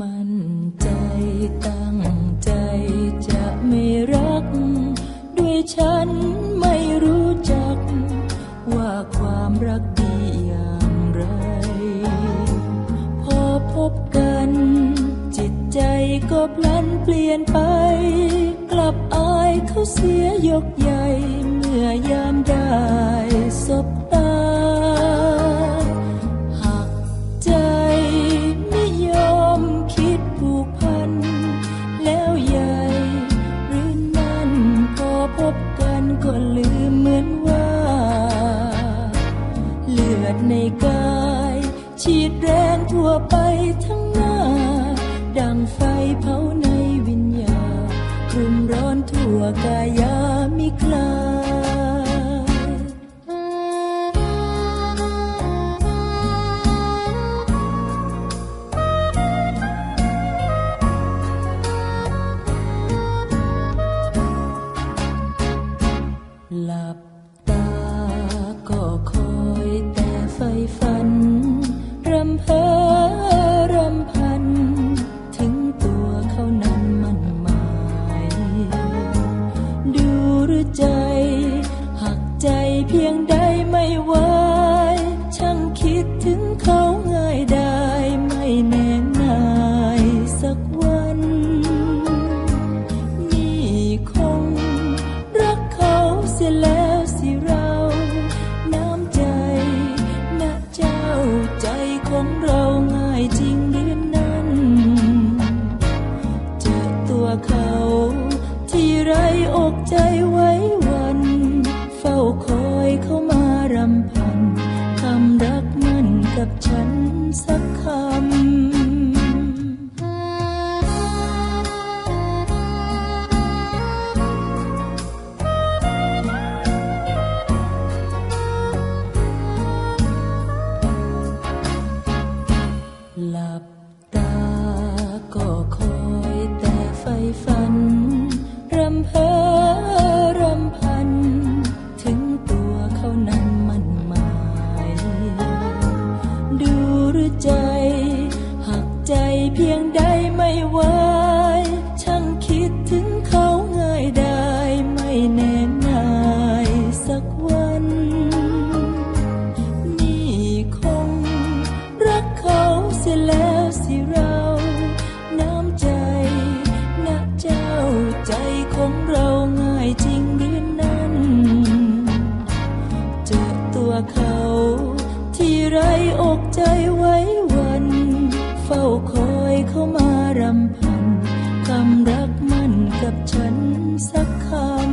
มั่นใจตั้งใจจะไม่รัก ด้วยฉันไม่รู้จัก ว่าความรักดีอย่างไร พอพบกัน จิตใจก็พลันเปลี่ยนไป กลับอายเขาเสียยกใหญ่ เมื่อยามได้สบตา อดในกาย ฉีดแรงทั่วไปทั้งหน้า ดังไฟเผาในวิญญาณรุมร้อนทั่วกายา trời 真 ใจ หักใจเพียงใดไม่ไหวช่างคิดถึงเขาง่ายได้ไม่แน่นายสักวัน นี่คงรักเขาเสียแล้วสิเรา ไรอกใจไว้วัน เฝ้าคอยเข้ามารำพันคำรักมันกับฉันสักคำ